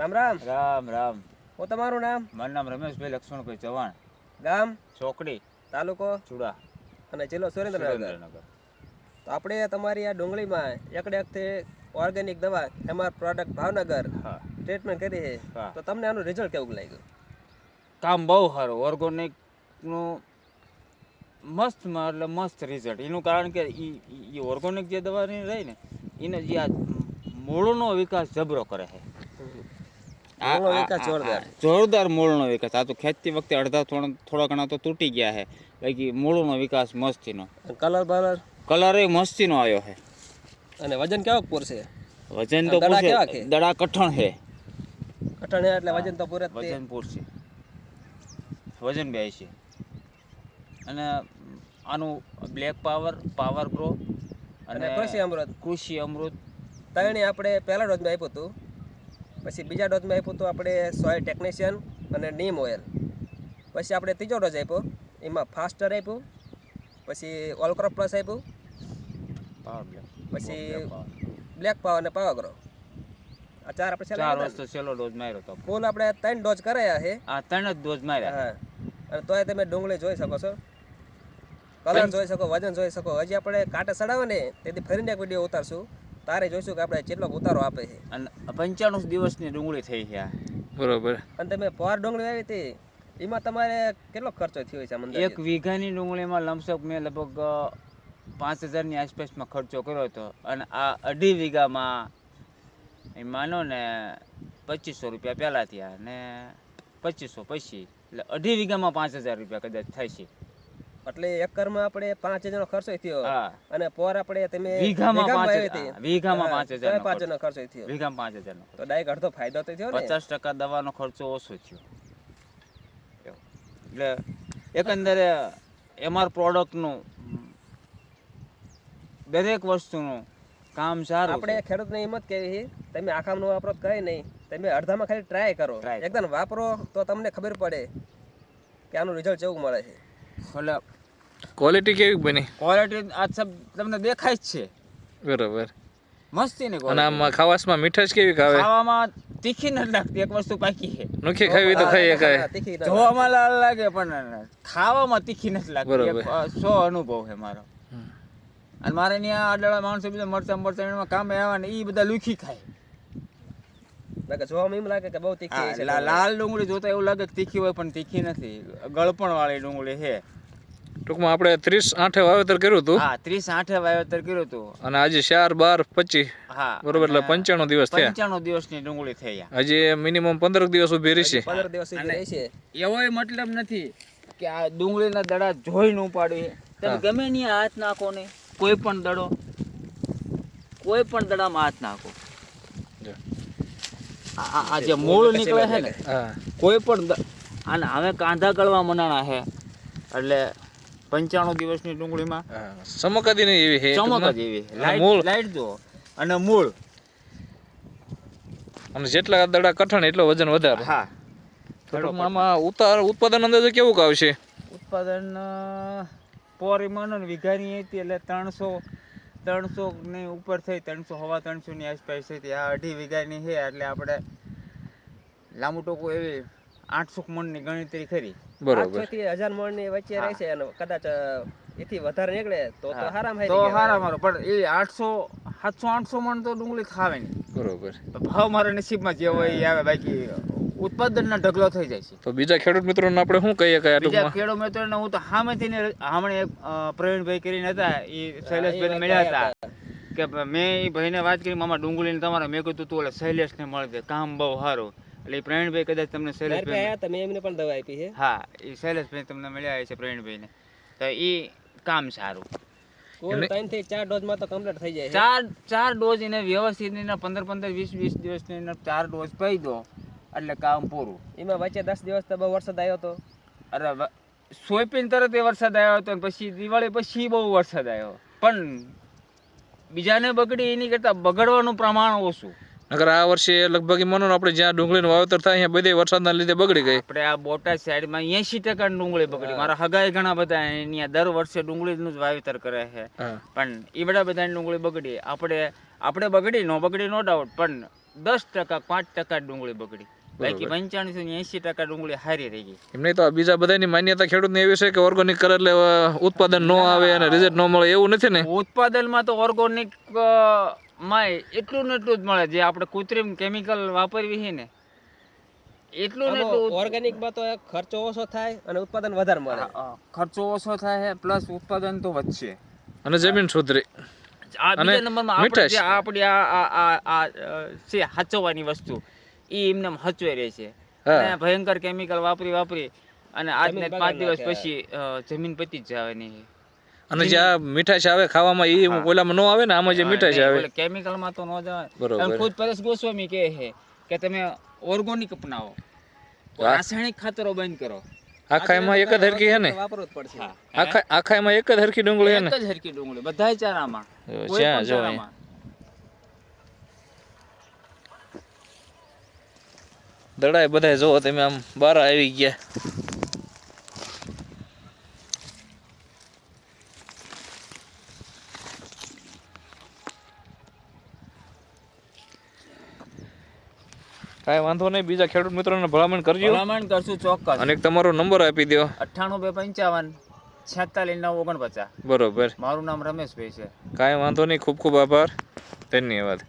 રામ રામ. રામ રામ. હું તમારું નામ? મારું નામ રમેશભાઈ લક્ષ્મણભાઈ ચવાણ. ગામ? ચોકડી. તાલુકો? ચુડા. અને જિલ્લો સુરેન્દ્રનગર. તો આપણે તમારી આ ડુંગળીમાં એકડે એકથી ઓર્ગેનિક દવા એમાં પ્રોડક્ટ ભાવનગર હા. ટ્રીટમેન્ટ કરી છે. તો તમને આનું રિઝલ્ટ કેવું લાગ્યું? કામ બહુ સારું. ઓર્ગોનિકનું મસ્ત એટલે મસ્ત રિઝલ્ટ એનું કારણ કે એ ઓર્ગોનિક જે દવાની રહી ને એને જે આ મૂળનો વિકાસ જબરો કરે છે આ- મૂળનો આ- વિકાસ આ- જોરદાર. મૂળનો વિકાસ. આ તો ખેંચતી વખતે અડધા થોડા ઘણા તો તૂટી ગયા છે બાકી મૂળનો વિકાસ મસ્તીનો. કલર બલર? કલર એ મસ્તીનો આવ્યો છે અને વજન કેવો પૂરશે વજન તો પૂરશે? દડા કઠણ છે. કઠણ એટલે વજન તો પૂરે. વજન પૂરશે વજન બે છે. અને આનું બ્લેક પાવર પાવર ગ્રો. અને કૃષિ અમૃત. કૃષિ અમૃત. ત્રણેય આપણે પહેલા રોજમાં આપ્યું હતું. પછી બીજા ડોઝમાં આપ્યું હતું આપણે સોઇલ ટેકનિશિયન અને નીમ ઓઇલ. પછી આપણે ત્રીજો ડોઝ આપ્યો એમાં ફાસ્ટર આપ્યું પછી ઓલક્રોપ પ્લસ આપ્યું બ્લેક. પછી બ્લેક પાવર. અને પાવરગ્રો આ ચાર આપણે ચાર વસ્તુ છેલ્લો ડોઝ માર્યો તો. કુલ આપણે ત્રણ ડોઝ કરાયા છે. આ ત્રણ જ ડોઝ માર્યા. હા. અને તોય તમે ડુંગળી જોઈ શકો છો. કલર જોઈ શકો વજન જોઈ શકો. હજી આપણે કાંટા ચડાવે ને તેથી ફરીને એક વીડિયો ઉતારશું. તારે જોઈશું કે આપણે કેટલો ઉતારો આપે છે. અને પંચાણું દિવસની ડુંગળી થઈ છે આ. બરોબર. અને તમે પોર ડુંગળી આવી હતી એમાં તમારે કેટલો ખર્ચો થયો છે એક વીઘાની ડુંગળીમાં લમસમ મેં લગભગ પાંચ પાંચ હજારની આસપાસમાં ખર્ચો કર્યો હતો. અને આ અઢી વીઘામાં એ માનો ને પચીસો રૂપિયા પહેલાં થયા ને પચીસો પછી. એટલે અઢી વીઘામાં પાંચ હજાર રૂપિયા કદાચ થાય છે. એટલે એકરમાં આપણે પાંચ હજારનો ખર્ચો થયો. અને પોર આપણે તમે વીઘામાં હજાર- વીઘામાં પાંચ હજાર પાંચ હજાર નો ખર્ચો થયો. વીઘામાં પાંચ હજારનો તો ડાયરેક્ટ અડધો ફાયદો તો થયો પચાસ ટકા દવાનો ખર્ચો ઓછો થયો. એટલે એકંદરે એમઆર પ્રોડક્ટનું દરેક વસ્તુનું કામ સારું આપણે. ખેડૂતને હિંમત કેવી હતી તમે આખામાં નો વાપરો કઈ નહીં. તમે અડધામાં ખાલી ટ્રાય કરો. કરો. એકદમ વાપરો તો તમને ખબર પડે કે આનું રિઝલ્ટ કેવું મળે છે. એટલે ક્વોલિટી કેવી બની? ક્વોલિટી આ સબ તમને દેખાય જ છે. બરોબર. મસ્તીની અને આમાં ખાવાસમાં મીઠાશ કેવી ખાવે? ખાવામાં તીખી નથી લાગતી એક વસ્તુ પાકી છે. નોખી ખાવી તો તીખી ના જોવામાં લાલ લાગે પણ ખાવામાં તીખી નથી લાગતી. બરોબર. સો અનુભવ છે મારો. અને મારે ત્યાં આડળા માણસો બીજા મરચા મરચા એમાં કામે આવે ને એ બધા લુખી ખાય. લાગે જોવામાં એમ લાગે કે બહુ તીખી છે લાલ ડુંગળી જોતા એવું લાગે કે તીખી હોય પણ તીખી નથી. ગળપણ વાળી ડુંગળી છે. ટૂંકમાં આપણે ત્રીસ આઠે વાવેતર કર્યું હતું. હા ત્રીસ આઠે વાવેતર કર્યું હતું. અને આજે ચાર બાર પચીસ. હા બરોબર એટલે પંચાણું દિવસ થયા. પંચાણું દિવસની ડુંગળી થઈ ગયા. હજી મિનિમમ પંદર દિવસ ઊભી રહેશે. પંદર દિવસ રહેશે. એવોય મતલબ નથી કે આ ડુંગળીના દડા જોઈ ન પાડવી. તમે ગમે નહીં હાથ નાખો ને કોઈ પણ દડો કોઈ પણ દડામાં હાથ નાખો. આ જે મૂળ નીકળે છે ને કોઈ પણ અને હવે કાંધા ગળવા મનાણા છે. એટલે પંચાણું દિવસની ડુંગળીમાં. ચમક જ એવી છે ચમક જ એવી. લાઈટ લાઈટ જો અને મૂળ. અને જેટલા દડા કઠણ એટલો વજન વધારે. હા. તો આમાં ઉતાર ઉત્પાદન અંદાજે કેવું આવશે? ઉત્પાદન અ, પોરી માનો ને વીઘાની હતી એટલે ત્રણસો ત્રણસો ની ઉપર થઈ ત્રણસો હવા ત્રણસો ની આસપાસ થઈ. આ અઢી વીઘાની છે એટલે આપણે લાંબુ ટોકું એવી આઠસો મણની ગણતરી કરી. બરોબર. થી હજાર મણની વચ્ચે રહેશે અને કદાચ એથી વધારે નીકળે તો તો હારામ તો હારામ હારો. પણ એ આઠસો સાતસો આઠસો મણ તો ડુંગળી ખાવે નહીં બરોબર. ભાવ મારા નસીબમાં જે હોય એ આવે બાકી ઉત્પાદનના ઢગલો થઈ જાય છે. તો બીજા ખેડૂત મિત્રોને આપણે શું કહીએ કે બીજા ખેડૂત મિત્રોને હું તો સામેથી ને હમણાં પ્રવીણભાઈ કરીને હતા એ શૈલેષભાઈ મળ્યા હતા. કે મેં એ ભાઈને વાત કરી મામા ડુંગળીને તમારે મેં કીધું તું ઓલા શૈલેષને મળી દે કામ બહુ સારું. એટલે પ્રવીણભાઈ કદાચ તમને શૈલેષભાઈ તમે એમને પણ દવા આપી છે. હા એ શૈલેષભાઈ તમને મળ્યા છે પ્રવીણભાઈને. તો એ કામ સારું. થી ચાર ડોઝમાં તો કમ્પ્લીટ થઈ જાય ચાર ચાર ડોઝ એને વ્યવસ્થિત પંદર પંદર વીસ વીસ દિવસની એને ચાર ડોઝ પી દો એટલે કામ પૂરું. એમાં વચ્ચે દસ દિવસ તો બહુ વરસાદ આવ્યો હતો અરે સોયપીન તરત એ વરસાદ આવ્યો હતો અને પછી દિવાળી પછી બહુ વરસાદ આવ્યો પણ બીજાને બગડી એની કરતાં બગડવાનું પ્રમાણ ઓછું. નકર આ વર્ષે લગભગ માનો ને આપણે જ્યાં ડુંગળીનું વાવેતર થાય અહીંયા બધે વરસાદના લીધે બગડી ગઈ. આપણે આ બોટાદ સાઈડમાં એંશી ટકા ડુંગળી બગડી. મારા હગાઈ ઘણા બધા અહીંયા દર વર્ષે ડુંગળીનું જ વાવેતર કરે છે. પણ એ બધા બધાની ડુંગળી બગડી. આપણે આપણે બગડી નો બગડી નો ડાઉટ પણ દસ ટકા પાંચ ટકા ડુંગળી બગડી. બાકી પંચાણું થી એસી ટકા ડુંગળી હારી રહી ગઈ. એમને નહીં તો બીજા બધાની માન્યતા ખેડૂતને એવી છે કે ઓર્ગોનિક કરે એટલે ઉત્પાદન ન આવે અને રિઝલ્ટ ન મળે એવું નથી ને? ઉત્પાદનમાં તો ઓર્ગોનિક માં એટલું ને એટલું જ મળે જે આપણે કૃત્રિમ કેમિકલ વાપરવી છે ને. એટલું ને એટલું ઓર્ગેનિકમાં તો ખર્ચો ઓછો થાય અને ઉત્પાદન વધારે મળે. ખર્ચો ઓછો થાય પ્લસ ઉત્પાદન તો વધશે. અને જમીન સુધરે. આ બીજા નંબરમાં આપણે જે આપણી આ આ આ આ છે હાચવવાની વસ્તુ એ એમને હચવે રહે છે. અને ભયંકર કેમિકલ વાપરી વાપરી અને આજને પાંચ દિવસ પછી જમીન પતી જ જવાની છે અને જે આ મીઠાશ આવે ખાવામાં એ ઓલામાં ન આવે ને આમાં જે મીઠાશ આવે. કેમિકલમાં તો ન જાય બરોબર. ખુદ પરેશ ગોસ્વામી કહે છે કે તમે ઓર્ગોનિક અપનાવો. રાસાયણિક ખાતરો બંધ કરો. આખા એમાં એક જ હરકી છે ને? વાપરવું જ પડશે. આખા આખા એમાં એક જ હરકી ડુંગળી છે ને? એક જ હરકી ડુંગળી. બધાય ચારામાં. જ્યાં જો દડાય બધાય જો તમે આમ બાર આવી ગયા. કાંઈ વાંધો નહીં બીજા ખેડૂત મિત્રોને ભલામણ કરજો. ભલામણ કરશું ચોક્કસ. અને તમારો નંબર આપી દો અઠ્ઠાણું બે પંચાવન છેતાલીસ નવ ઓગણપચાસ. બરોબર. મારું નામ રમેશભાઈ છે. કાંઈ વાંધો નહીં ખૂબ ખૂબ આભાર. ધન્યવાદ.